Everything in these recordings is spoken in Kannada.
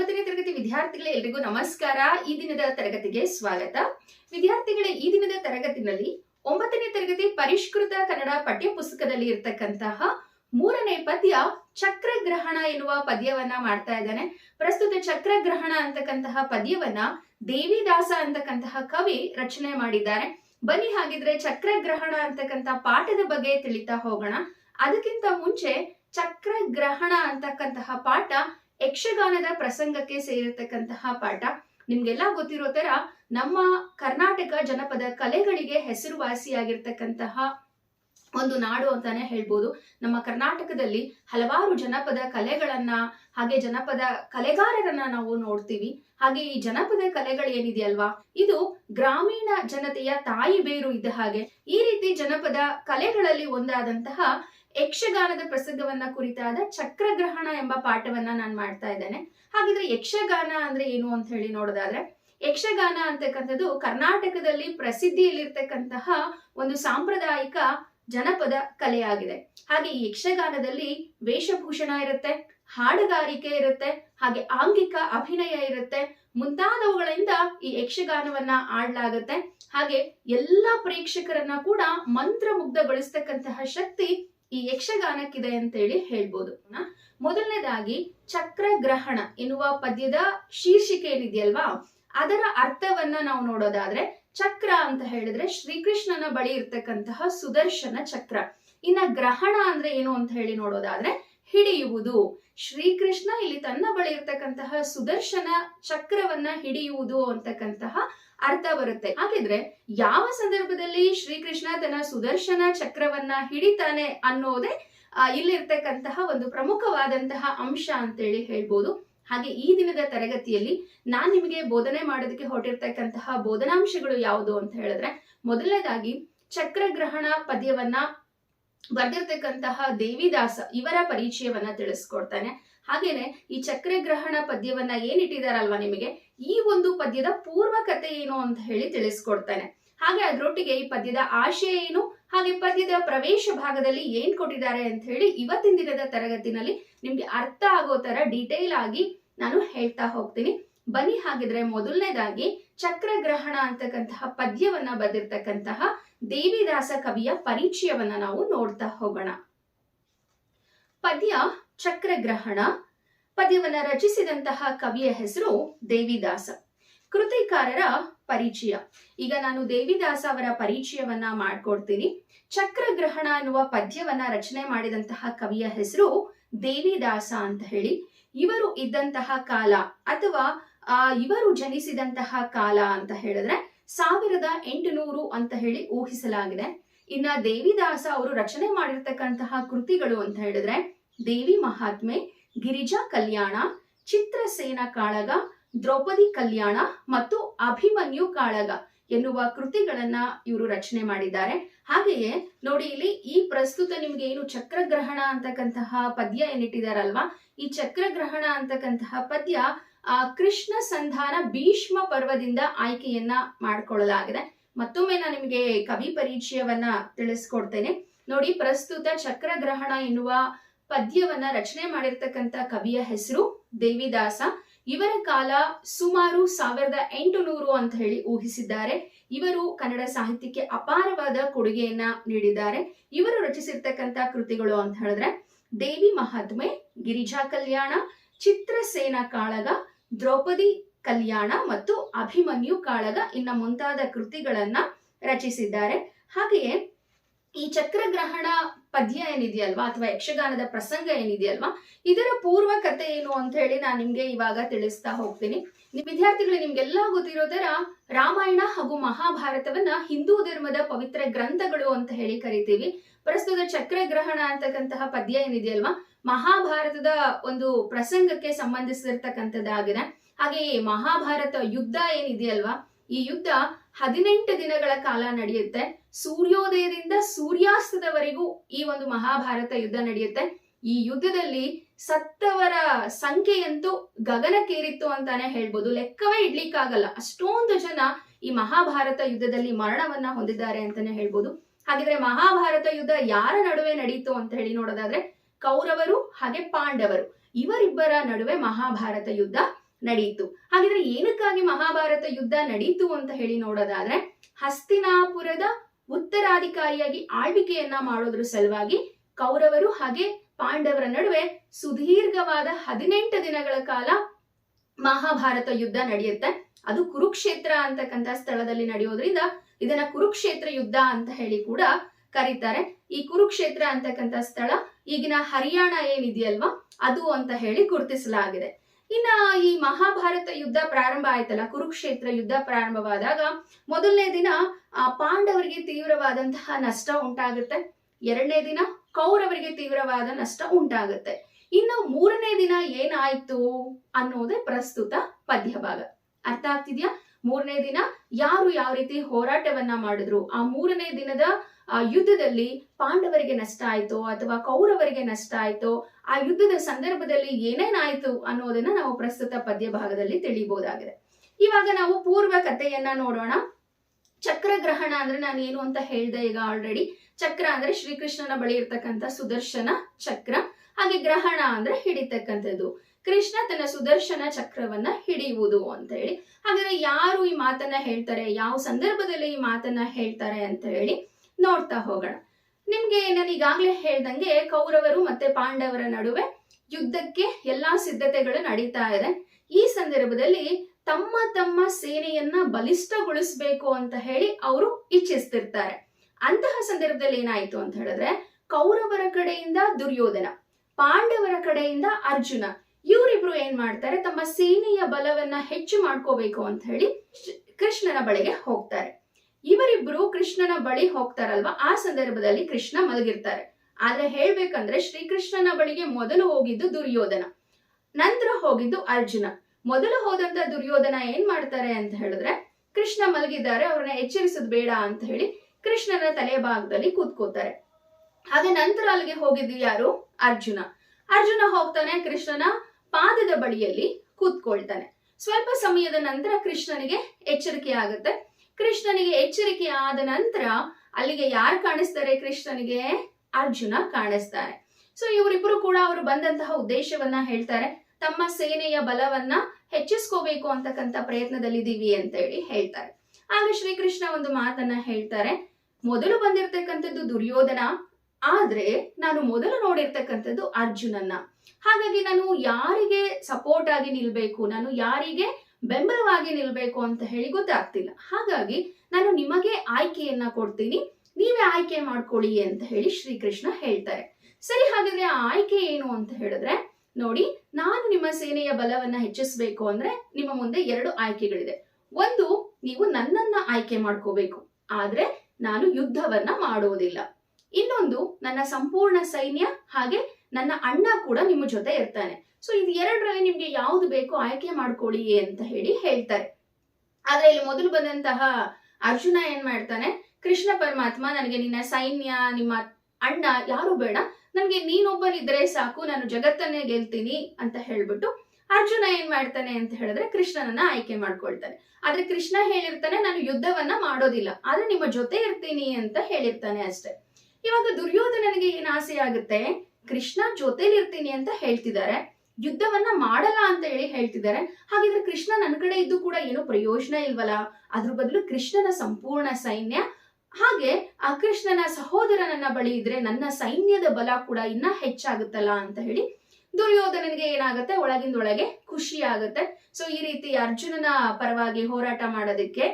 ಒಂಬತ್ತನೇ ತರಗತಿ ವಿದ್ಯಾರ್ಥಿಗಳೇ ಎಲ್ರಿಗೂ ನಮಸ್ಕಾರ. ಈ ದಿನದ ತರಗತಿಗೆ ಸ್ವಾಗತ. ವಿದ್ಯಾರ್ಥಿಗಳೇ, ಈ ದಿನದ ತರಗತಿನಲ್ಲಿ ಒಂಬತ್ತನೇ ತರಗತಿ ಪರಿಷ್ಕೃತ ಕನ್ನಡ ಪಠ್ಯಪುಸ್ತಕದಲ್ಲಿ ಇರತಕ್ಕಂತಹ ಮೂರನೇ ಪದ್ಯ ಚಕ್ರಗ್ರಹಣ ಎನ್ನುವ ಪದ್ಯವನ್ನ ಮಾಡ್ತಾ ಇದ್ದಾನೆ. ಪ್ರಸ್ತುತ ಚಕ್ರಗ್ರಹಣ ಅಂತಕ್ಕಂತಹ ಪದ್ಯವನ್ನ ದೇವಿದಾಸ ಅಂತಕ್ಕಂತಹ ಕವಿ ರಚನೆ ಮಾಡಿದ್ದಾರೆ. ಬನ್ನಿ ಹಾಗಿದ್ರೆ ಚಕ್ರಗ್ರಹಣ ಅಂತಕ್ಕಂಥ ಪಾಠದ ಬಗ್ಗೆ ತಿಳಿತಾ ಹೋಗೋಣ. ಅದಕ್ಕಿಂತ ಮುಂಚೆ ಚಕ್ರಗ್ರಹಣ ಅಂತಕ್ಕಂತಹ ಪಾಠ ಯಕ್ಷಗಾನದ ಪ್ರಸಂಗಕ್ಕೆ ಸೇರಿರತಕ್ಕಂತಹ ಪಾಠ. ನಿಮ್ಗೆಲ್ಲ ಗೊತ್ತಿರೋ ತರ ನಮ್ಮ ಕರ್ನಾಟಕ ಜನಪದ ಕಲೆಗಳಿಗೆ ಹೆಸರುವಾಸಿಯಾಗಿರ್ತಕ್ಕಂತಹ ಒಂದು ನಾಡು ಅಂತಾನೆ ಹೇಳ್ಬೋದು. ನಮ್ಮ ಕರ್ನಾಟಕದಲ್ಲಿ ಹಲವಾರು ಜನಪದ ಕಲೆಗಳನ್ನ ಹಾಗೆ ಜನಪದ ಕಲೆಗಾರರನ್ನ ನಾವು ನೋಡ್ತೀವಿ. ಹಾಗೆ ಈ ಜನಪದ ಕಲೆಗಳು ಏನಿದೆಯಲ್ವಾ? ಇದು ಗ್ರಾಮೀಣ ಜನತೆಯ ತಾಯಿ ಬೇರು ಇದ್ದ ಹಾಗೆ ಈ ರೀತಿ ಜನಪದ ಕಲೆಗಳಲ್ಲಿ ಒಂದಾದಂತಹ ಯಕ್ಷಗಾನದ ಪ್ರಸಂಗವನ್ನ ಕುರಿತಾದ ಚಕ್ರಗ್ರಹಣ ಎಂಬ ಪಾಠವನ್ನ ನಾನು ಮಾಡ್ತಾ ಇದ್ದೇನೆ. ಹಾಗಿದ್ರೆ ಯಕ್ಷಗಾನ ಅಂದ್ರೆ ಏನು ಅಂತ ಹೇಳಿ ನೋಡೋದಾದ್ರೆ, ಯಕ್ಷಗಾನ ಅಂತಕ್ಕಂಥದ್ದು ಕರ್ನಾಟಕದಲ್ಲಿ ಪ್ರಸಿದ್ಧಿಯಲ್ಲಿರ್ತಕ್ಕಂತಹ ಒಂದು ಸಾಂಪ್ರದಾಯಿಕ ಜನಪದ ಕಲೆಯಾಗಿದೆ. ಹಾಗೆ ಈ ಯಕ್ಷಗಾನದಲ್ಲಿ ವೇಷಭೂಷಣ ಇರುತ್ತೆ, ಹಾಡುಗಾರಿಕೆ ಇರುತ್ತೆ, ಹಾಗೆ ಆಂಗಿಕ ಅಭಿನಯ ಇರುತ್ತೆ. ಮುಂತಾದವುಗಳಿಂದ ಈ ಯಕ್ಷಗಾನವನ್ನ ಆಡ್ಲಾಗತ್ತೆ. ಹಾಗೆ ಎಲ್ಲಾ ಪ್ರೇಕ್ಷಕರನ್ನ ಕೂಡ ಮಂತ್ರಮುಗ್ಧಗೊಳಿಸ್ತಕ್ಕಂತಹ ಶಕ್ತಿ ಈ ಯಕ್ಷಗಾನಕ್ಕಿದೆ ಅಂತೇಳಿ ಹೇಳ್ಬೋದು. ಮೊದಲನೇದಾಗಿ ಚಕ್ರ ಗ್ರಹಣ ಎನ್ನುವ ಪದ್ಯದ ಶೀರ್ಷಿಕೆ ಏನಿದೆಯಲ್ವಾ, ಅದರ ಅರ್ಥವನ್ನ ನಾವು ನೋಡೋದಾದ್ರೆ ಚಕ್ರ ಅಂತ ಹೇಳಿದ್ರೆ ಶ್ರೀಕೃಷ್ಣನ ಬಳಿ ಇರ್ತಕ್ಕಂತಹ ಸುದರ್ಶನ ಚಕ್ರ. ಇನ್ನ ಗ್ರಹಣ ಅಂದ್ರೆ ಏನು ಅಂತ ಹೇಳಿ ನೋಡೋದಾದ್ರೆ ಹಿಡಿಯುವುದು. ಶ್ರೀಕೃಷ್ಣ ಇಲ್ಲಿ ತನ್ನ ಬಳಿ ಇರ್ತಕ್ಕಂತಹ ಸುದರ್ಶನ ಚಕ್ರವನ್ನ ಹಿಡಿಯುವುದು ಅಂತಕ್ಕಂತಹ ಅರ್ಥ ಬರುತ್ತೆ. ಹಾಗಿದ್ರೆ ಯಾವ ಸಂದರ್ಭದಲ್ಲಿ ಶ್ರೀಕೃಷ್ಣ ತನ್ನ ಸುದರ್ಶನ ಚಕ್ರವನ್ನ ಹಿಡಿತಾನೆ ಅನ್ನೋದೇ ಇಲ್ಲಿರ್ತಕ್ಕಂತಹ ಒಂದು ಪ್ರಮುಖವಾದಂತಹ ಅಂಶ ಅಂತೇಳಿ ಹೇಳ್ಬೋದು. ಹಾಗೆ ಈ ದಿನದ ತರಗತಿಯಲ್ಲಿ ನಾನ್ ನಿಮಗೆ ಬೋಧನೆ ಮಾಡೋದಕ್ಕೆ ಹೊರಟಿರ್ತಕ್ಕಂತಹ ಬೋಧನಾಂಶಗಳು ಯಾವುದು ಅಂತ ಹೇಳಿದ್ರೆ, ಮೊದಲನೇದಾಗಿ ಚಕ್ರಗ್ರಹಣ ಪದ್ಯವನ್ನ ಬರೆದಿರ್ತಕ್ಕಂತಹ ದೇವಿದಾಸ ಇವರ ಪರಿಚಯವನ್ನ ತಿಳಿಸ್ಕೊಡ್ತಾನೆ. ಹಾಗೇನೆ ಈ ಚಕ್ರಗ್ರಹಣ ಪದ್ಯವನ್ನ ಏನಿಟ್ಟಿದಾರಲ್ವಾ ನಿಮಗೆ? ಈ ಒಂದು ಪದ್ಯದ ಪೂರ್ವ ಕಥೆ ಏನು ಅಂತ ಹೇಳಿ ತಿಳಿಸ್ಕೊಡ್ತಾನೆ. ಹಾಗೆ ಅದರೊಟ್ಟಿಗೆ ಈ ಪದ್ಯದ ಆಶಯ ಏನು? ಹಾಗೆ ಪದ್ಯದ ಪ್ರವೇಶ ಭಾಗದಲ್ಲಿ ಏನ್ ಕೊಟ್ಟಿದ್ದಾರೆ ಅಂತ ಹೇಳಿ ಇವತ್ತಿನ ದಿನದ ತರಗತಿನಲ್ಲಿ ನಿಮ್ಗೆ ಅರ್ಥ ಆಗೋ ತರ ಡೀಟೇಲ್ ಆಗಿ ನಾನು ಹೇಳ್ತಾ ಹೋಗ್ತೀನಿ. ಬನ್ನಿ ಹಾಗಿದ್ರೆ ಮೊದಲನೇದಾಗಿ ಚಕ್ರಗ್ರಹಣ ಅಂತಕ್ಕಂತಹ ಪದ್ಯವನ್ನ ಬದಿರ್ತಕ್ಕಂತಹ ದೇವಿದಾಸ ಕವಿಯ ಪರಿಚಯವನ್ನ ನಾವು ನೋಡ್ತಾ ಹೋಗೋಣ. ಪದ್ಯ ಚಕ್ರಗ್ರಹಣ. ಪದ್ಯವನ್ನ ರಚಿಸಿದಂತಹ ಕವಿಯ ಹೆಸರು ದೇವಿದಾಸ. ಕೃತಿಕಾರರ ಪರಿಚಯ. ಈಗ ನಾನು ದೇವಿದಾಸ ಅವರ ಪರಿಚಯವನ್ನ ಮಾಡ್ಕೊಡ್ತೀನಿ. ಚಕ್ರಗ್ರಹಣ ಅನ್ನುವ ಪದ್ಯವನ್ನ ರಚನೆ ಮಾಡಿದಂತಹ ಕವಿಯ ಹೆಸರು ದೇವಿದಾಸ ಅಂತ ಹೇಳಿ. ಇವರು ಇದ್ದಂತಹ ಕಾಲ ಅಥವಾ ಇವರು ಜನಿಸಿದಂತಹ ಕಾಲ ಅಂತ ಹೇಳಿದ್ರೆ ಸಾವಿರದ ಎಂಟುನೂರು ಅಂತ ಹೇಳಿ ಊಹಿಸಲಾಗಿದೆ. ಇನ್ನ ದೇವಿದಾಸ ಅವರು ರಚನೆ ಮಾಡಿರ್ತಕ್ಕಂತಹ ಕೃತಿಗಳು ಅಂತ ಹೇಳಿದ್ರೆ ದೇವಿ ಮಹಾತ್ಮೆ, ಗಿರಿಜಾ ಕಲ್ಯಾಣ, ಚಿತ್ರಸೇನ ಕಾಳಗ, ದ್ರೌಪದಿ ಕಲ್ಯಾಣ ಮತ್ತು ಅಭಿಮನ್ಯು ಕಾಳಗ ಎನ್ನುವ ಕೃತಿಗಳನ್ನ ಇವರು ರಚನೆ ಮಾಡಿದ್ದಾರೆ. ಹಾಗೆಯೇ ನೋಡಿ ಇಲ್ಲಿ ಈ ಪ್ರಸ್ತುತ ನಿಮ್ಗೆ ಏನು ಚಕ್ರಗ್ರಹಣ ಅಂತಕ್ಕಂತಹ ಪದ್ಯ ಏನಿಟ್ಟಿದಾರಲ್ವಾ? ಈ ಚಕ್ರಗ್ರಹಣ ಅಂತಕ್ಕಂತಹ ಪದ್ಯ ಆ ಕೃಷ್ಣ ಸಂಧಾನ ಭೀಷ್ಮ ಪರ್ವದಿಂದ ಆಯ್ಕೆಯನ್ನ ಮಾಡ್ಕೊಳ್ಳಲಾಗಿದೆ. ಮತ್ತೊಮ್ಮೆ ನಾನು ನಿಮಗೆ ಕವಿ ಪರಿಚಯವನ್ನ ತಿಳಿಸ್ಕೊಡ್ತೇನೆ. ನೋಡಿ, ಪ್ರಸ್ತುತ ಚಕ್ರಗ್ರಹಣ ಎನ್ನುವ ಪದ್ಯವನ್ನ ರಚನೆ ಮಾಡಿರ್ತಕ್ಕಂಥ ಕವಿಯ ಹೆಸರು ದೇವಿದಾಸ. ಇವರ ಕಾಲ ಸುಮಾರು ಸಾವಿರದ ಎಂಟುನೂರು ಅಂತ ಹೇಳಿ ಊಹಿಸಿದ್ದಾರೆ. ಇವರು ಕನ್ನಡ ಸಾಹಿತ್ಯಕ್ಕೆ ಅಪಾರವಾದ ಕೊಡುಗೆಯನ್ನ ನೀಡಿದ್ದಾರೆ. ಇವರು ರಚಿಸಿರ್ತಕ್ಕಂಥ ಕೃತಿಗಳು ಅಂತ ಹೇಳಿದ್ರೆ, ದೇವಿ ಮಹಾತ್ಮೆ, ಗಿರಿಜಾ ಕಲ್ಯಾಣ, ಚಿತ್ರಸೇನ ಕಾಳಗ ದ್ರೌಪದಿ ಕಲ್ಯಾಣ ಮತ್ತು ಅಭಿಮನ್ಯು ಕಾಳಗ ಇನ್ನ ಮುಂತಾದ ಕೃತಿಗಳನ್ನ ರಚಿಸಿದ್ದಾರೆ. ಹಾಗೆಯೇ ಈ ಚಕ್ರಗ್ರಹಣ ಪದ್ಯ ಏನಿದೆಯಲ್ವಾ ಅಥವಾ ಯಕ್ಷಗಾನದ ಪ್ರಸಂಗ ಏನಿದೆಯಲ್ವಾ? ಇದರ ಪೂರ್ವ ಕಥೆ ಏನು ಅಂತ ಹೇಳಿ ನಾನು ನಿಮ್ಗೆ ಇವಾಗ ತಿಳಿಸ್ತಾ ಹೋಗ್ತೀನಿ. ವಿದ್ಯಾರ್ಥಿಗಳು ನಿಮ್ಗೆಲ್ಲ ಗೊತ್ತಿರೋ ತರ ರಾಮಾಯಣ ಹಾಗೂ ಮಹಾಭಾರತವನ್ನ ಹಿಂದೂ ಧರ್ಮದ ಪವಿತ್ರ ಗ್ರಂಥಗಳು ಅಂತ ಹೇಳಿ ಕರಿತೀವಿ. ಪ್ರಸ್ತುತ ಚಕ್ರಗ್ರಹಣ ಅಂತಕ್ಕಂತಹ ಪದ್ಯ ಏನಿದೆಯಲ್ವಾ? ಮಹಾಭಾರತದ ಒಂದು ಪ್ರಸಂಗಕ್ಕೆ ಸಂಬಂಧಿಸಿರ್ತಕ್ಕಂಥದ್ದಾಗಿದೆ. ಹಾಗೆ ಈ ಮಹಾಭಾರತ ಯುದ್ಧ ಏನಿದೆಯಲ್ವಾ? ಈ ಯುದ್ಧ ಹದಿನೆಂಟು ದಿನಗಳ ಕಾಲ ನಡೆಯುತ್ತೆ. ಸೂರ್ಯೋದಯದಿಂದ ಸೂರ್ಯಾಸ್ತದವರೆಗೂ ಈ ಒಂದು ಮಹಾಭಾರತ ಯುದ್ಧ ನಡೆಯುತ್ತೆ. ಈ ಯುದ್ಧದಲ್ಲಿ ಸತ್ತವರ ಸಂಖ್ಯೆಯಂತೂ ಗಗನಕ್ಕೇರಿತ್ತು ಅಂತಾನೆ ಹೇಳ್ಬೋದು. ಲೆಕ್ಕವೇ ಇಡ್ಲಿಕ್ಕಾಗಲ್ಲ. ಅಷ್ಟೊಂದು ಜನ ಈ ಮಹಾಭಾರತ ಯುದ್ಧದಲ್ಲಿ ಮರಣವನ್ನ ಹೊಂದಿದ್ದಾರೆ ಅಂತಾನೆ ಹೇಳ್ಬೋದು. ಹಾಗಿದ್ರೆ ಮಹಾಭಾರತ ಯುದ್ಧ ಯಾರ ನಡುವೆ ನಡೀತು ಅಂತ ಹೇಳಿ ನೋಡೋದಾದ್ರೆ ಕೌರವರು ಹಾಗೆ ಪಾಂಡವರು. ಇವರಿಬ್ಬರ ನಡುವೆ ಮಹಾಭಾರತ ಯುದ್ಧ ನಡೆಯಿತು ಹಾಗಿದ್ರೆ ಏನಕ್ಕಾಗಿ ಮಹಾಭಾರತ ಯುದ್ಧ ನಡೀತು ಅಂತ ಹೇಳಿ ನೋಡೋದಾದ್ರೆ, ಹಸ್ತಿನಾಪುರದ ಉತ್ತರಾಧಿಕಾರಿಯಾಗಿ ಆಳ್ವಿಕೆಯನ್ನ ಮಾಡೋದ್ರ ಸಲುವಾಗಿ ಕೌರವರು ಹಾಗೆ ಪಾಂಡವರ ನಡುವೆ ಸುದೀರ್ಘವಾದ ಹದಿನೆಂಟು ದಿನಗಳ ಕಾಲ ಮಹಾಭಾರತ ಯುದ್ಧ ನಡೆಯುತ್ತೆ. ಅದು ಕುರುಕ್ಷೇತ್ರ ಅಂತಕ್ಕಂಥ ಸ್ಥಳದಲ್ಲಿ ನಡೆಯೋದ್ರಿಂದ ಇದನ್ನ ಕುರುಕ್ಷೇತ್ರ ಯುದ್ಧ ಅಂತ ಹೇಳಿ ಕೂಡ ಕರೀತಾರೆ. ಈ ಕುರುಕ್ಷೇತ್ರ ಅಂತಕ್ಕಂಥ ಸ್ಥಳ ಈಗಿನ ಹರಿಯಾಣ ಏನಿದೆಯಲ್ವಾ, ಅದು ಅಂತ ಹೇಳಿ ಗುರುತಿಸಲಾಗಿದೆ. ಇನ್ನ ಈ ಮಹಾಭಾರತ ಯುದ್ಧ ಪ್ರಾರಂಭ ಆಯ್ತಲ್ಲ, ಕುರುಕ್ಷೇತ್ರ ಯುದ್ಧ ಪ್ರಾರಂಭವಾದಾಗ ಮೊದಲನೇ ದಿನ, ಆ ಪಾಂಡವರಿಗೆ ತೀವ್ರವಾದಂತಹ ನಷ್ಟ ಉಂಟಾಗುತ್ತೆ. ಎರಡನೇ ದಿನ, ಕೌರವರಿಗೆ ತೀವ್ರವಾದ ನಷ್ಟ ಉಂಟಾಗುತ್ತೆ. ಇನ್ನು ಮೂರನೇ ದಿನ ಏನಾಯ್ತು ಅನ್ನೋದೇ ಪ್ರಸ್ತುತ ಪದ್ಯಭಾಗ. ಅರ್ಥ ಆಗ್ತಿದ್ಯಾ? ಮೂರನೇ ದಿನ ಯಾರು ಯಾವ ರೀತಿ ಹೋರಾಟವನ್ನ ಮಾಡಿದ್ರು? ಆ ಮೂರನೇ ದಿನದ ಯುದ್ಧದಲ್ಲಿ ಪಾಂಡವರಿಗೆ ನಷ್ಟ ಆಯಿತೋ ಅಥವಾ ಕೌರವರಿಗೆ ನಷ್ಟ ಆಯಿತೋ ಆ ಯುದ್ಧದ ಸಂದರ್ಭದಲ್ಲಿ ಏನೇನಾಯ್ತು ಅನ್ನೋದನ್ನ ನಾವು ಪ್ರಸ್ತುತ ಪದ್ಯ ಭಾಗದಲ್ಲಿ ತಿಳಿಯಬಹುದಾಗಿದೆ. ಇವಾಗ ನಾವು ಪೂರ್ವ ಕಥೆಯನ್ನ ನೋಡೋಣ. ಚಕ್ರಗ್ರಹಣ ಅಂದ್ರೆ ನಾನು ಏನು ಅಂತ ಹೇಳ್ದೆ ಈಗ ಆಲ್ರೆಡಿ ಚಕ್ರ ಅಂದ್ರೆ ಶ್ರೀಕೃಷ್ಣನ ಬಳಿ ಇರ್ತಕ್ಕಂಥ ಸುದರ್ಶನ ಚಕ್ರ. ಹಾಗೆ ಗ್ರಹಣ ಅಂದ್ರೆ ಹಿಡಿತಕ್ಕಂಥದ್ದು. ಕೃಷ್ಣ ತನ್ನ ಸುದರ್ಶನ ಚಕ್ರವನ್ನ ಹಿಡಿಯುವುದು ಅಂತ ಹೇಳಿ. ಹಾಗಾದ್ರೆ ಯಾರು ಈ ಮಾತನ್ನ ಹೇಳ್ತಾರೆ? ಯಾವ ಸಂದರ್ಭದಲ್ಲಿ ಈ ಮಾತನ್ನ ಹೇಳ್ತಾರೆ ಅಂತ ಹೇಳಿ. ನೋಡ್ತಾ ಹೋಗೋಣ. ನಿಮ್ಗೆ ನಾನು ಈಗಾಗಲೇ ಹೇಳ್ದಂಗೆ ಕೌರವರು ಮತ್ತೆ ಪಾಂಡವರ ನಡುವೆ ಯುದ್ಧಕ್ಕೆ ಎಲ್ಲಾ ಸಿದ್ಧತೆಗಳು ನಡೀತಾ ಇದೆ. ಈ ಸಂದರ್ಭದಲ್ಲಿ ತಮ್ಮ ತಮ್ಮ ಸೇನೆಯನ್ನ ಬಲಿಷ್ಠಗೊಳಿಸ್ಬೇಕು ಅಂತ ಹೇಳಿ ಅವರು ಇಚ್ಛಿಸ್ತಿರ್ತಾರೆ. ಅಂತಹ ಸಂದರ್ಭದಲ್ಲಿ ಏನಾಯ್ತು ಅಂತ ಹೇಳಿದ್ರೆ ಕೌರವರ ಕಡೆಯಿಂದ ದುರ್ಯೋಧನ, ಪಾಂಡವರ ಕಡೆಯಿಂದ ಅರ್ಜುನ ಇವರಿಬ್ರು ಏನ್ ಮಾಡ್ತಾರೆ, ತಮ್ಮ ಸೇನೆಯ ಬಲವನ್ನ ಹೆಚ್ಚು ಮಾಡ್ಕೋಬೇಕು ಅಂತ ಹೇಳಿ ಕೃಷ್ಣನ ಬಳಿಗೆ ಹೋಗ್ತಾರೆ. ಇವರಿಬ್ರು ಕೃಷ್ಣನ ಬಳಿ ಹೋಗ್ತಾರಲ್ವಾ? ಆ ಸಂದರ್ಭದಲ್ಲಿ ಕೃಷ್ಣ ಮಲಗಿರ್ತಾರೆ. ಆದ್ರೆ ಹೇಳ್ಬೇಕಂದ್ರೆ ಶ್ರೀಕೃಷ್ಣನ ಬಳಿಗೆ ಮೊದಲು ಹೋಗಿದ್ದು ದುರ್ಯೋಧನ. ನಂತರ ಹೋಗಿದ್ದು ಅರ್ಜುನ. ಮೊದಲು ಹೋದಂತ ದುರ್ಯೋಧನ ಏನ್ ಮಾಡ್ತಾರೆ ಅಂತ ಹೇಳಿದ್ರೆ, ಕೃಷ್ಣ ಮಲಗಿದ್ದಾರೆ, ಅವ್ರನ್ನ ಎಚ್ಚರಿಸೋದ್ ಬೇಡ ಅಂತ ಹೇಳಿ ಕೃಷ್ಣನ ತಲೆ ಭಾಗದಲ್ಲಿ ಕೂತ್ಕೋತಾರೆ. ಹಾಗೆ ನಂತರ ಅಲ್ಲಿಗೆ ಹೋಗಿದ್ದು ಯಾರು? ಅರ್ಜುನ. ಅರ್ಜುನ ಹೋಗ್ತಾನೆ, ಕೃಷ್ಣನ ಪಾದದ ಬಳಿಯಲ್ಲಿ ಕೂತ್ಕೊಳ್ತಾನೆ. ಸ್ವಲ್ಪ ಸಮಯದ ನಂತರ ಕೃಷ್ಣನಿಗೆ ಎಚ್ಚರಿಕೆ ಆಗುತ್ತೆ. ಕೃಷ್ಣನಿಗೆ ಎಚ್ಚರಿಕೆ ಆದ ನಂತರ ಅಲ್ಲಿಗೆ ಯಾರು ಕಾಣಿಸ್ತಾರೆ? ಕೃಷ್ಣನಿಗೆ ಅರ್ಜುನ ಕಾಣಿಸ್ತಾರೆ. ಸೊ ಇವರಿಬ್ಬರು ಕೂಡ ಅವರು ಬಂದಂತಹ ಉದ್ದೇಶವನ್ನ ಹೇಳ್ತಾರೆ. ತಮ್ಮ ಸೇನೆಯ ಬಲವನ್ನ ಹೆಚ್ಚಿಸ್ಕೋಬೇಕು ಅಂತಕ್ಕಂಥ ಪ್ರಯತ್ನದಲ್ಲಿದ್ದೀವಿ ಅಂತ ಹೇಳಿ ಹೇಳ್ತಾರೆ. ಆಗ ಶ್ರೀಕೃಷ್ಣ ಒಂದು ಮಾತನ್ನ ಹೇಳ್ತಾರೆ. ಮೊದಲು ಬಂದಿರತಕ್ಕಂಥದ್ದು ದುರ್ಯೋಧನ, ಆದ್ರೆ ನಾನು ಮೊದಲು ನೋಡಿರ್ತಕ್ಕಂಥದ್ದು ಅರ್ಜುನನ್ನ. ಹಾಗಾಗಿ ನಾನು ಯಾರಿಗೆ ಸಪೋರ್ಟ್ ಆಗಿ ನಿಲ್ಬೇಕು? ನಾನು ಯಾರಿಗೆ ಬೆಂಬಲವಾಗಿ ನಿಲ್ಬೇಕು ಅಂತ ಹೇಳಿ ಗೊತ್ತಾಗ್ತಿಲ್ಲ. ಹಾಗಾಗಿ ನಾನು ನಿಮಗೆ ಆಯ್ಕೆಯನ್ನ ಕೊಡ್ತೀನಿ. ನೀವೇ ಆಯ್ಕೆ ಮಾಡ್ಕೊಳ್ಳಿ ಅಂತ ಹೇಳಿ ಶ್ರೀಕೃಷ್ಣ ಹೇಳ್ತಾರೆ. ಸರಿ, ಹಾಗಾದ್ರೆ ಆ ಆಯ್ಕೆ ಏನು ಅಂತ ಹೇಳಿದ್ರೆ, ನೋಡಿ, ನಾನು ನಿಮ್ಮ ಸೇನೆಯ ಬಲವನ್ನ ಹೆಚ್ಚಿಸಬೇಕು ಅಂದ್ರೆ ನಿಮ್ಮ ಮುಂದೆ ಎರಡು ಆಯ್ಕೆಗಳಿದೆ. ಒಂದು, ನೀವು ನನ್ನನ್ನ ಆಯ್ಕೆ ಮಾಡ್ಕೋಬೇಕು. ಆದ್ರೆ ನಾನು ಯುದ್ಧವನ್ನ ಮಾಡುವುದಿಲ್ಲ ಇನ್ನೊಂದು, ನನ್ನ ಸಂಪೂರ್ಣ ಸೈನ್ಯ ಹಾಗೆ ನನ್ನ ಅಣ್ಣ ಕೂಡ ನಿಮ್ಮ ಜೊತೆ ಇರ್ತಾನೆ. ಸೊ ಇದು ಎರಡರಲ್ಲಿ ನಿಮ್ಗೆ ಯಾವ್ದು ಬೇಕೋ ಆಯ್ಕೆ ಮಾಡ್ಕೊಳ್ಳಿ ಅಂತ ಹೇಳಿ ಹೇಳ್ತಾರೆ. ಆದ್ರೆ ಇಲ್ಲಿ ಮೊದಲು ಬಂದಂತಹ ಅರ್ಜುನ ಏನ್ ಮಾಡ್ತಾನೆ? ಕೃಷ್ಣ ಪರಮಾತ್ಮ ನನಗೆ ನಿನ್ನ ಸೈನ್ಯ, ನಿಮ್ಮ ಅಣ್ಣ ಯಾರು ಬೇಡ. ನನ್ಗೆ ನೀನೊಬ್ಬನಿದ್ರೆ ಸಾಕು, ನಾನು ಜಗತ್ತನ್ನೇ ಗೆಲ್ತೀನಿ ಅಂತ ಹೇಳ್ಬಿಟ್ಟು ಅರ್ಜುನ ಏನ್ ಮಾಡ್ತಾನೆ ಅಂತ ಹೇಳಿದ್ರೆ ಕೃಷ್ಣನನ್ನ ಆಯ್ಕೆ ಮಾಡ್ಕೊಳ್ತಾನೆ. ಆದ್ರೆ ಕೃಷ್ಣ ಹೇಳಿರ್ತಾನೆ, ನಾನು ಯುದ್ಧವನ್ನ ಮಾಡೋದಿಲ್ಲ. ಆದ್ರೆ ನಿಮ್ಮ ಜೊತೆ ಇರ್ತೀನಿ ಅಂತ ಹೇಳಿರ್ತಾನೆ ಅಷ್ಟೇ. ಇವಾಗ ದುರ್ಯೋಧನನಿಗೆ ಏನ್ ಆಸೆ ಆಗುತ್ತೆ? ಕೃಷ್ಣ ಜೊತೆಲಿ ಇರ್ತೀನಿ ಅಂತ ಹೇಳ್ತಿದ್ದಾರೆ. ಯುದ್ಧವನ್ನ ಮಾಡಲ್ಲ ಅಂತ ಹೇಳಿ ಹೇಳ್ತಿದ್ದಾರೆ. ಹಾಗಿದ್ರೆ ಕೃಷ್ಣ ನನ್ನ ಕಡೆ ಇದ್ದು ಕೂಡ ಏನು ಪ್ರಯೋಜನ ಇಲ್ವಲ್ಲ? ಅದ್ರ ಬದಲು ಕೃಷ್ಣನ ಸಂಪೂರ್ಣ ಸೈನ್ಯ. ಹಾಗೆ ಆ ಕೃಷ್ಣನ ಸಹೋದರನನ್ನ ಬಳಿ ಇದ್ರೆ ನನ್ನ ಸೈನ್ಯದ ಬಲ ಕೂಡ ಇನ್ನ ಹೆಚ್ಚಾಗುತ್ತಲ್ಲ ಅಂತ ಹೇಳಿ ದುರ್ಯೋಧನನಿಗೆ ಏನಾಗುತ್ತೆ? ಒಳಗಿಂದೊಳಗೆ ಖುಷಿ ಆಗುತ್ತೆ. ಸೊ ಈ ರೀತಿ ಅರ್ಜುನನ ಪರವಾಗಿ ಹೋರಾಟ ಮಾಡೋದಕ್ಕೆ,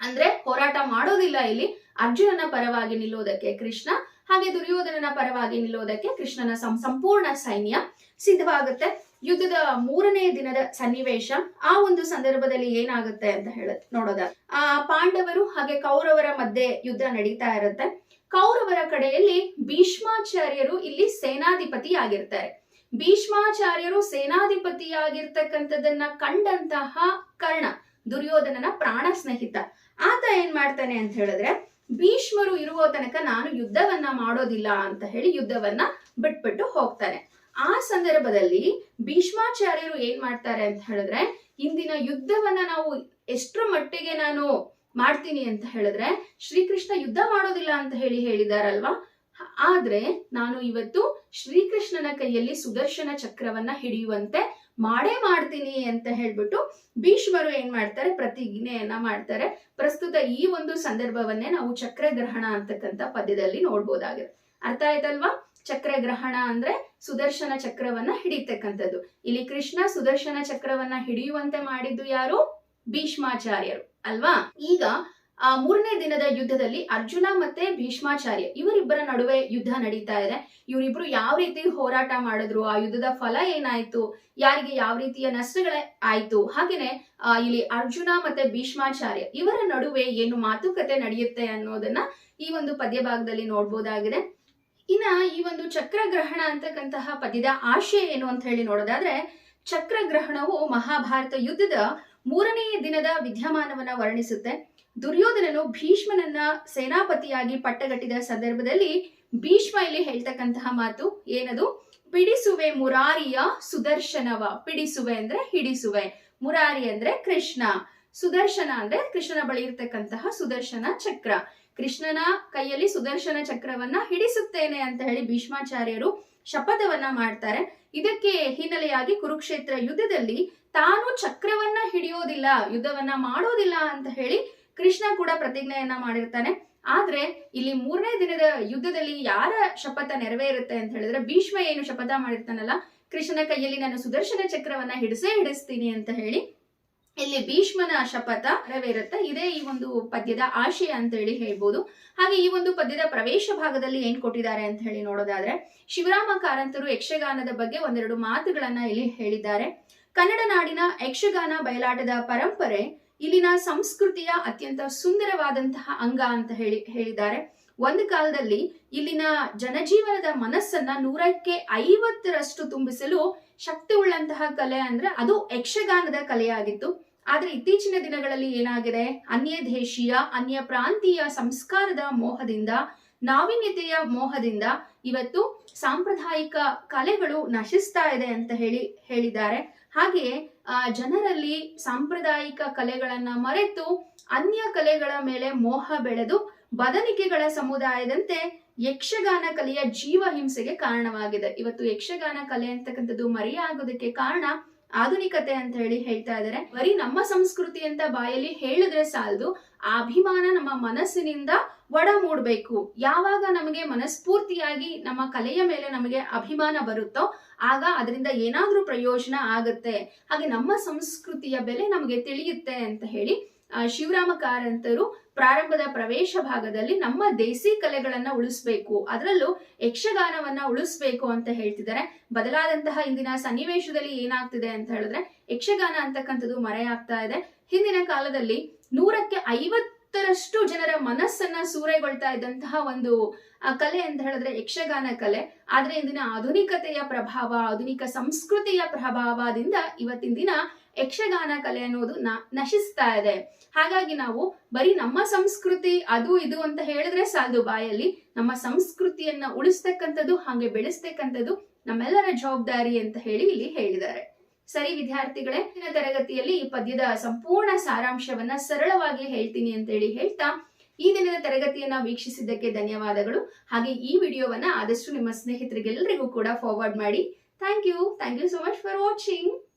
ಅಂದ್ರೆ ಹೋರಾಟ ಮಾಡೋದಿಲ್ಲ ಇಲ್ಲಿ. ಅರ್ಜುನನ ಪರವಾಗಿ ನಿಲ್ಲೋದಕ್ಕೆ ಕೃಷ್ಣ ಹಾಗೆ ದುರ್ಯೋಧನನ ಪರವಾಗಿ ನಿಲ್ಲೋದಕ್ಕೆ ಕೃಷ್ಣನ ಸಂಪೂರ್ಣ ಸೈನ್ಯ ಸಿದ್ಧವಾಗುತ್ತೆ. ಯುದ್ಧದ ಮೂರನೇ ದಿನದ ಸನ್ನಿವೇಶ. ಆ ಒಂದು ಸಂದರ್ಭದಲ್ಲಿ ಏನಾಗುತ್ತೆ ಅಂತ ಹೇಳ ನೋಡೋದ. ಆ, ಪಾಂಡವರು ಹಾಗೆ ಕೌರವರ ಮಧ್ಯೆ ಯುದ್ಧ ನಡೀತಾ ಇರುತ್ತೆ. ಕೌರವರ ಕಡೆಯಲ್ಲಿ ಭೀಷ್ಮಾಚಾರ್ಯರು ಇಲ್ಲಿ ಸೇನಾಧಿಪತಿ ಆಗಿರ್ತಾರೆ ಭೀಷ್ಮಾಚಾರ್ಯರು ಸೇನಾಧಿಪತಿಯಾಗಿರ್ತಕ್ಕಂಥದ್ದನ್ನ ಕಂಡಂತಹ ಕರ್ಣ, ದುರ್ಯೋಧನನ ಪ್ರಾಣ ಸ್ನೇಹಿತ ಆತ ಏನ್ ಮಾಡ್ತಾನೆ ಅಂತ ಹೇಳಿದ್ರೆ ಭೀಷ್ಮರು ಇರುವ ತನಕ ನಾನು ಯುದ್ಧವನ್ನ ಮಾಡೋದಿಲ್ಲ ಅಂತ ಹೇಳಿ ಯುದ್ಧವನ್ನ ಬಿಟ್ಬಿಟ್ಟು ಹೋಗ್ತಾನೆ. ಆ ಸಂದರ್ಭದಲ್ಲಿ ಭೀಷ್ಮಾಚಾರ್ಯರು ಏನ್ ಮಾಡ್ತಾರೆ ಅಂತ ಹೇಳಿದ್ರೆ, ಇಂದಿನ ಯುದ್ಧವನ್ನ ನಾವು ಎಷ್ಟರ ಮಟ್ಟಿಗೆ ನಾನು ಮಾಡ್ತೀನಿ ಅಂತ ಹೇಳಿದ್ರೆ, ಶ್ರೀಕೃಷ್ಣ ಯುದ್ಧ ಮಾಡೋದಿಲ್ಲ ಅಂತ ಹೇಳಿ ಹೇಳಿದಾರಲ್ವಾ? ಆದ್ರೆ ನಾನು ಇವತ್ತು ಶ್ರೀಕೃಷ್ಣನ ಕೈಯಲ್ಲಿ ಸುದರ್ಶನ ಚಕ್ರವನ್ನ ಹಿಡಿಯುವಂತೆ ಮಾಡೇ ಮಾಡ್ತೀನಿ ಅಂತ ಹೇಳ್ಬಿಟ್ಟು ಭೀಷ್ಮರು ಏನ್ ಮಾಡ್ತಾರೆ? ಪ್ರತಿಜ್ಞೆಯನ್ನ ಮಾಡ್ತಾರೆ. ಪ್ರಸ್ತುತ ಈ ಒಂದು ಸಂದರ್ಭವನ್ನೇ ನಾವು ಚಕ್ರಗ್ರಹಣ ಅಂತಕ್ಕಂಥ ಪದ್ಯದಲ್ಲಿ ನೋಡ್ಬೋದಾಗಿದೆ. ಅರ್ಥ ಆಯ್ತಲ್ವಾ? ಚಕ್ರಗ್ರಹಣ ಅಂದ್ರೆ ಸುದರ್ಶನ ಚಕ್ರವನ್ನ ಹಿಡಿತಕ್ಕಂಥದ್ದು ಇಲ್ಲಿ ಕೃಷ್ಣ ಸುದರ್ಶನ ಚಕ್ರವನ್ನ ಹಿಡಿಯುವಂತೆ ಮಾಡಿದ್ದು ಯಾರು? ಭೀಷ್ಮಾಚಾರ್ಯರು. ಅಲ್ವಾ? ಈಗ ಮೂರನೇ ದಿನದ ಯುದ್ಧದಲ್ಲಿ ಅರ್ಜುನ ಮತ್ತೆ ಭೀಷ್ಮಾಚಾರ್ಯ ಇವರಿಬ್ಬರ ನಡುವೆ ಯುದ್ಧ ನಡೀತಾ ಇದೆ. ಇವರಿಬ್ರು ಯಾವ ರೀತಿ ಹೋರಾಟ ಮಾಡಿದ್ರು ಆ ಯುದ್ಧದ ಫಲ ಏನಾಯ್ತು ಯಾರಿಗೆ ಯಾವ ರೀತಿಯ ನಷ್ಟಗಳೇ ಆಯ್ತು ಹಾಗೇನೆ ಆ, ಇಲ್ಲಿ ಅರ್ಜುನ ಮತ್ತೆ ಭೀಷ್ಮಾಚಾರ್ಯ ಇವರ ನಡುವೆ ಏನು ಮಾತುಕತೆ ನಡೆಯುತ್ತೆ ಅನ್ನೋದನ್ನ ಈ ಒಂದು ಪದ್ಯ ಭಾಗದಲ್ಲಿ ನೋಡ್ಬೋದಾಗಿದೆ. ಇನ್ನ ಈ ಒಂದು ಚಕ್ರಗ್ರಹಣ ಅಂತಕ್ಕಂತಹ ಪದ್ಯದ ಆಶಯ ಏನು ಅಂತ ಹೇಳಿ ನೋಡೋದಾದ್ರೆ ಚಕ್ರಗ್ರಹಣವು ಮಹಾಭಾರತ ಯುದ್ಧದ ಮೂರನೇ ದಿನದ ವಿದ್ಯಮಾನವನ್ನ ವರ್ಣಿಸುತ್ತೆ. ದುರ್ಯೋಧನನು ಭೀಷ್ಮನನ್ನ ಸೇನಾಪತಿಯಾಗಿ ಪಟ್ಟಗಟ್ಟಿದ ಸಂದರ್ಭದಲ್ಲಿ ಭೀಷ್ಮ ಇಲ್ಲಿ ಹೇಳ್ತಕ್ಕಂತಹ ಮಾತು ಏನದು? ಪಿಡಿಸುವೆ ಮುರಾರಿಯ ಸುದರ್ಶನವ. ಪಿಡಿಸುವೆ ಅಂದ್ರೆ ಹಿಡಿಸುವೆ. ಮುರಾರಿ ಅಂದ್ರೆ ಕೃಷ್ಣ. ಸುದರ್ಶನ ಅಂದ್ರೆ ಕೃಷ್ಣನ ಬಳಿ ಇರ್ತಕ್ಕಂತಹ ಸುದರ್ಶನ ಚಕ್ರ. ಕೃಷ್ಣನ ಕೈಯಲ್ಲಿ ಸುದರ್ಶನ ಚಕ್ರವನ್ನ ಹಿಡಿಸುತ್ತೇನೆ ಅಂತ ಹೇಳಿ ಭೀಷ್ಮಾಚಾರ್ಯರು ಶಪಥವನ್ನ ಮಾಡ್ತಾರೆ. ಇದಕ್ಕೆ ಹಿನ್ನೆಲೆಯಾಗಿ ಕುರುಕ್ಷೇತ್ರ ಯುದ್ಧದಲ್ಲಿ ತಾನು ಚಕ್ರವನ್ನ ಹಿಡಿಯೋದಿಲ್ಲ, ಯುದ್ಧವನ್ನ ಮಾಡೋದಿಲ್ಲ ಅಂತ ಹೇಳಿ ಕೃಷ್ಣ ಕೂಡ ಪ್ರತಿಜ್ಞೆಯನ್ನ ಮಾಡಿರ್ತಾನೆ. ಆದ್ರೆ ಇಲ್ಲಿ ಮೂರನೇ ದಿನದ ಯುದ್ಧದಲ್ಲಿ ಯಾರ ಶಪಥ ನೆರವೇರುತ್ತೆ ಅಂತ ಹೇಳಿದ್ರೆ ಭೀಷ್ಮ ಏನು ಶಪಥ ಮಾಡಿರ್ತಾನಲ್ಲ, ಕೃಷ್ಣನ ಕೈಯಲ್ಲಿ ನಾನು ಸುದರ್ಶನ ಚಕ್ರವನ್ನ ಹಿಡಿಸೇ ಹಿಡಿಸ್ತೀನಿ ಅಂತ ಹೇಳಿ ಇಲ್ಲಿ ಭೀಷ್ಮನ ಶಪಥ ನೆರವೇರುತ್ತೆ. ಇದೇ ಈ ಒಂದು ಪದ್ಯದ ಆಶಯ ಅಂತ ಹೇಳಿ ಹೇಳ್ಬೋದು. ಹಾಗೆ ಈ ಒಂದು ಪದ್ಯದ ಪ್ರವೇಶ ಭಾಗದಲ್ಲಿ ಏನ್ ಕೊಟ್ಟಿದ್ದಾರೆ ಅಂತ ಹೇಳಿ ನೋಡೋದಾದ್ರೆ, ಶಿವರಾಮ ಕಾರಂತರು ಯಕ್ಷಗಾನದ ಬಗ್ಗೆ ಒಂದೆರಡು ಮಾತುಗಳನ್ನ ಇಲ್ಲಿ ಹೇಳಿದ್ದಾರೆ. ಕನ್ನಡ ನಾಡಿನ ಯಕ್ಷಗಾನ ಬಯಲಾಟದ ಪರಂಪರೆ ಇಲ್ಲಿನ ಸಂಸ್ಕೃತಿಯ ಅತ್ಯಂತ ಸುಂದರವಾದಂತಹ ಅಂಗ ಅಂತ ಹೇಳಿ ಹೇಳಿದ್ದಾರೆ. ಒಂದು ಕಾಲದಲ್ಲಿ ಇಲ್ಲಿನ ಜನಜೀವನದ ಮನಸ್ಸನ್ನ ನೂರಕ್ಕೆ ಐವತ್ತರಷ್ಟು ತುಂಬಿಸಲು ಶಕ್ತಿ ಉಳ್ಳಂತಹ ಕಲೆ ಅಂದ್ರೆ ಅದು ಯಕ್ಷಗಾನದ ಕಲೆಯಾಗಿತ್ತು. ಆದ್ರೆ ಇತ್ತೀಚಿನ ದಿನಗಳಲ್ಲಿ ಏನಾಗಿದೆ? ಅನ್ಯ ದೇಶೀಯ ಅನ್ಯ ಪ್ರಾಂತೀಯ ಸಂಸ್ಕಾರದ ಮೋಹದಿಂದ, ನಾವೀನ್ಯತೆಯ ಮೋಹದಿಂದ ಇವತ್ತು ಸಾಂಪ್ರದಾಯಿಕ ಕಲೆಗಳು ನಶಿಸ್ತಾ ಇದೆ ಅಂತ ಹೇಳಿ ಹೇಳಿದ್ದಾರೆ. ಹಾಗೆಯೇ ಜನರಲ್ಲಿ ಸಾಂಪ್ರದಾಯಿಕ ಕಲೆಗಳನ್ನ ಮರೆತು ಅನ್ಯ ಕಲೆಗಳ ಮೇಲೆ ಮೋಹ ಬೆಳೆದು ಬದನಿಕೆಗಳ ಸಮುದಾಯದಂತೆ ಯಕ್ಷಗಾನ ಕಲೆಯ ಜೀವ ಹಿಂಸೆಗೆ ಕಾರಣವಾಗಿದೆ. ಇವತ್ತು ಯಕ್ಷಗಾನ ಕಲೆ ಅಂತಕ್ಕಂಥದ್ದು ಮರೆಯಾಗೋದಕ್ಕೆ ಕಾರಣ ಆಧುನಿಕತೆ ಅಂತ ಹೇಳಿ ಹೇಳ್ತಾ ಇದ್ದಾರೆ ಬರೀ ನಮ್ಮ ಸಂಸ್ಕೃತಿ ಅಂತ ಬಾಯಲ್ಲಿ ಹೇಳಿದ್ರೆ ಸಾಲದು. ಆ ಅಭಿಮಾನ ನಮ್ಮ ಮನಸ್ಸಿನಿಂದ ಒಡ ಮೂಡ್ಬೇಕು. ಯಾವಾಗ ನಮಗೆ ಮನಸ್ಫೂರ್ತಿಯಾಗಿ ನಮ್ಮ ಕಲೆಯ ಮೇಲೆ ನಮಗೆ ಅಭಿಮಾನ ಬರುತ್ತೋ, ಆಗ ಅದರಿಂದ ಏನಾದ್ರೂ ಪ್ರಯೋಜನ ಆಗುತ್ತೆ. ಹಾಗೆ ನಮ್ಮ ಸಂಸ್ಕೃತಿಯ ಬೆಲೆ ನಮಗೆ ತಿಳಿಯುತ್ತೆ ಅಂತ ಹೇಳಿ ಶಿವರಾಮ ಕಾರಂತರು ಪ್ರಾರಂಭದ ಪ್ರವೇಶ ಭಾಗದಲ್ಲಿ ನಮ್ಮ ದೇಸಿ ಕಲೆಗಳನ್ನ ಉಳಿಸ್ಬೇಕು. ಅದರಲ್ಲೂ ಯಕ್ಷಗಾನವನ್ನ ಉಳಿಸ್ಬೇಕು ಅಂತ ಹೇಳ್ತಿದ್ದಾರೆ. ಬದಲಾದಂತಹ ಇಂದಿನ ಸನ್ನಿವೇಶದಲ್ಲಿ ಏನಾಗ್ತಿದೆ ಅಂತ ಹೇಳಿದ್ರೆ ಯಕ್ಷಗಾನ ಅಂತಕ್ಕಂಥದ್ದು ಮರೆಯಾಗ್ತಾ ಇದೆ. ಹಿಂದಿನ ಕಾಲದಲ್ಲಿ ನೂರಕ್ಕೆ ಐವತ್ತರಷ್ಟು ಜನರ ಮನಸ್ಸನ್ನ ಸೂರೆಗೊಳ್ತಾ ಇದ್ದಂತಹ ಒಂದು ಕಲೆ ಅಂತ ಹೇಳಿದ್ರೆ ಯಕ್ಷಗಾನ ಕಲೆ. ಆದ್ರೆ ಇಂದಿನ ಆಧುನಿಕತೆಯ ಪ್ರಭಾವ, ಆಧುನಿಕ ಸಂಸ್ಕೃತಿಯ ಪ್ರಭಾವದಿಂದ ಇವತ್ತಿನ ದಿನ ಯಕ್ಷಗಾನ ಕಲೆ ಅನ್ನೋದು ನ- ನಶಿಸ್ತಾ ಇದೆ. ಹಾಗಾಗಿ ನಾವು ಬರೀ ನಮ್ಮ ಸಂಸ್ಕೃತಿ ಅದು ಇದು ಅಂತ ಹೇಳಿದ್ರೆ ಸಾಲದು ಬಾಯಲ್ಲಿ ನಮ್ಮ ಸಂಸ್ಕೃತಿಯನ್ನ ಉಳಿಸ್ತಕ್ಕಂಥದ್ದು, ಹಾಗೆ ಬೆಳೆಸ್ತಕ್ಕಂಥದ್ದು ನಮ್ಮೆಲ್ಲರ ಜವಾಬ್ದಾರಿ ಅಂತ ಹೇಳಿ ಇಲ್ಲಿ ಹೇಳಿದ್ದಾರೆ. ಸರಿ ವಿದ್ಯಾರ್ಥಿಗಳೇ, ಇಂದಿನ ತರಗತಿಯಲ್ಲಿ ಈ ಪದ್ಯದ ಸಂಪೂರ್ಣ ಸಾರಾಂಶವನ್ನ ಸರಳವಾಗಿ ಹೇಳ್ತೀನಿ ಅಂತ ಹೇಳಿ ಹೇಳ್ತಾ ಈ ದಿನದ ತರಗತಿಯನ್ನ ವೀಕ್ಷಿಸಿದ್ದಕ್ಕೆ ಧನ್ಯವಾದಗಳು. ಹಾಗೆ ಈ ವಿಡಿಯೋವನ್ನ ಆದಷ್ಟು ನಿಮ್ಮ ಸ್ನೇಹಿತರಿಗೆಲ್ಲರಿಗೂ ಕೂಡ ಫಾರ್ವರ್ಡ್ ಮಾಡಿ. Thank you thank you so much for watching